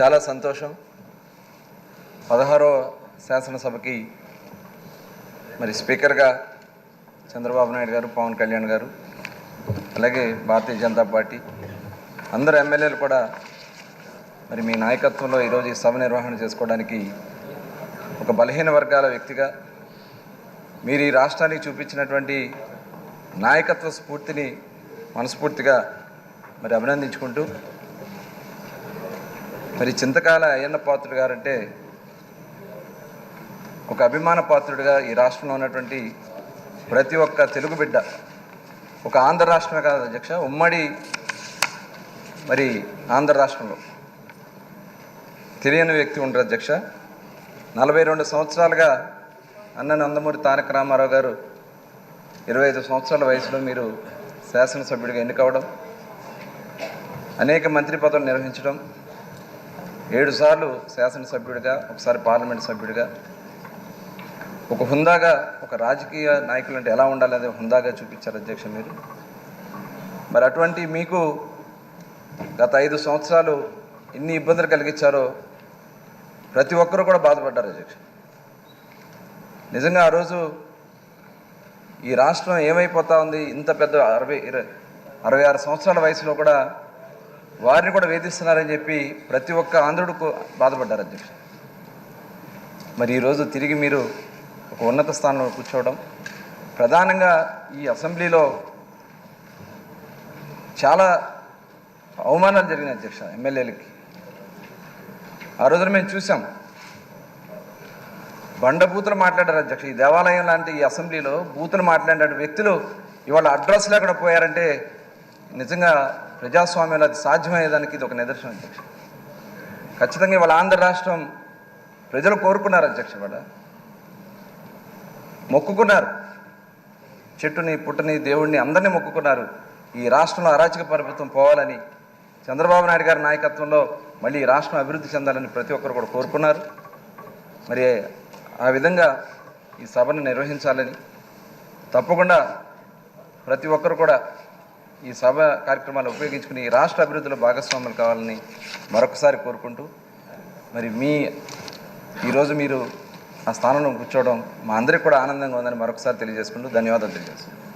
చాలా సంతోషం. పదహారో శాసనసభకి మరి స్పీకర్గా చంద్రబాబు నాయుడు గారు పవన్ కళ్యాణ్ గారు అలాగే భారతీయ జనతా పార్టీ అందరు ఎమ్మెల్యేలు కూడా మరి మీ నాయకత్వంలో ఈరోజు ఈ సభ నిర్వహణ చేసుకోవడానికి ఒక బలహీన వర్గాల వ్యక్తిగా మీరు ఈ రాష్ట్రానికి చూపించినటువంటి నాయకత్వ స్ఫూర్తిని మనస్ఫూర్తిగా మరి అభినందించుకుంటూ మరి చింతకాల అయ్యన్న పాత్రుడు గారంటే ఒక అభిమాన పాత్రుడిగా ఈ రాష్ట్రంలో ఉన్నటువంటి ప్రతి ఒక్క తెలుగు బిడ్డ ఒక ఆంధ్ర రాష్ట్రమే కాదు అధ్యక్ష ఉమ్మడి మరి ఆంధ్ర రాష్ట్రంలో తెలియని వ్యక్తి ఉండరు అధ్యక్ష. నలభై రెండు సంవత్సరాలుగా అన్న నందమూరి తారక రామారావు గారు ఇరవై ఐదు సంవత్సరాల వయసులో మీరు శాసనసభ్యుడిగా ఎన్నికవడం అనేక మంత్రి పదవులు నిర్వహించడం ఏడు సార్లు శాసనసభ్యుడిగా ఒకసారి పార్లమెంట్ సభ్యుడిగా. ఒక హుందాగా ఒక రాజకీయ నాయకులు అంటే ఎలా ఉండాలి హుందాగా చూపించారు అధ్యక్ష మీరు? మరి అటువంటి మీకు గత ఐదు సంవత్సరాలు ఎన్ని ఇబ్బందులు కలిగించారో ప్రతి ఒక్కరూ కూడా బాధపడ్డారు అధ్యక్ష. నిజంగా ఆ రోజు ఈ రాష్ట్రం ఏమైపోతా ఉంది? ఇంత పెద్ద అరవై ఇరవై అరవై ఆరు సంవత్సరాల వయసులో కూడా వారిని కూడా వేధిస్తున్నారని చెప్పి ప్రతి ఒక్క ఆంధ్రుడు బాధపడ్డారు అధ్యక్ష. మరి ఈరోజు తిరిగి మీరు ఒక ఉన్నత స్థానంలో కూర్చోవడం ప్రధానంగా ఈ అసెంబ్లీలో చాలా అవమానాలు జరిగినాయి అధ్యక్ష ఎమ్మెల్యేలకి. ఆ రోజున మేము చూసాం. బండ బూతులు మాట్లాడారు అధ్యక్ష. ఈ దేవాలయం లాంటి ఈ అసెంబ్లీలో బూతులు మాట్లాడిన వ్యక్తులు ఇవాళ అడ్రస్ లేకుండా పోయారంటే నిజంగా ప్రజాస్వామ్యంలో అది సాధ్యమయ్యేదానికి ఇది ఒక నిదర్శనం అధ్యక్ష. ఖచ్చితంగా ఇవాళ ఆంధ్ర రాష్ట్రం ప్రజలు కోరుకున్నారు అధ్యక్ష ఇవాళ. మొక్కుకున్నారు. చెట్టుని పుట్టని దేవుడిని అందరినీ మొక్కుకున్నారు. ఈ రాష్ట్రంలో అరాచక ప్రభుత్వం పోవాలని చంద్రబాబు నాయుడు గారి నాయకత్వంలో మళ్ళీ ఈ రాష్ట్రం అభివృద్ధి చెందాలని ప్రతి ఒక్కరు కూడా కోరుకున్నారు. మరి ఆ విధంగా ఈ సభను నిర్వహించాలని తప్పకుండా ప్రతి ఒక్కరు కూడా ఈ సభ కార్యక్రమాలు ఉపయోగించుకుని రాష్ట్ర అభివృద్ధిలో భాగస్వాములు కావాలని మరొకసారి కోరుకుంటూ మరి మీ ఈరోజు మీరు ఆ స్థానంలో కూర్చోవడం మా అందరికీ కూడా ఆనందంగా ఉందని మరొకసారి తెలియజేసుకుంటూ ధన్యవాదాలు తెలియజేస్తున్నాను.